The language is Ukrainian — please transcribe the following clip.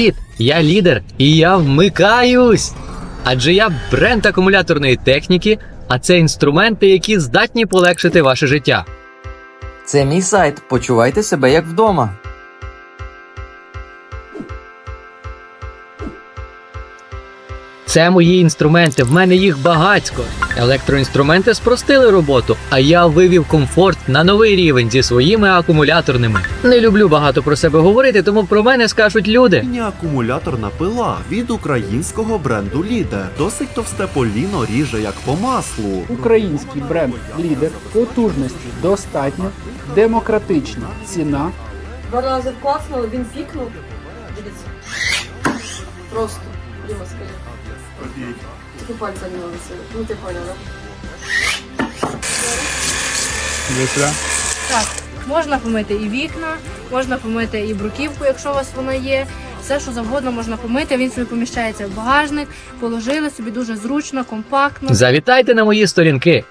Привіт! Я лідер і я вмикаюсь. Адже я бренд акумуляторної техніки, а це інструменти, які здатні полегшити ваше життя. Це мій сайт. Почувайте себе як вдома. Це мої інструменти, в мене їх багацько. Електроінструменти спростили роботу, а я вивів комфорт на новий рівень зі своїми акумуляторними. Не люблю багато про себе говорити, тому про мене скажуть люди. Міні-акумуляторна пила від українського бренду Лідер. Досить товсте поліно ріже як по маслу. Український бренд лідер потужності достатньо, демократична ціна. Два рази вклацнули, він пікнув. Просто. Діма, скажи. Тільки пальця не висили. Ну ти поняла. Так, можна помити і вікна, можна помити і бруківку, якщо у вас вона є. Все, що завгодно можна помити. Він собі поміщається в багажник, положили собі дуже зручно, компактно. Завітайте на мої сторінки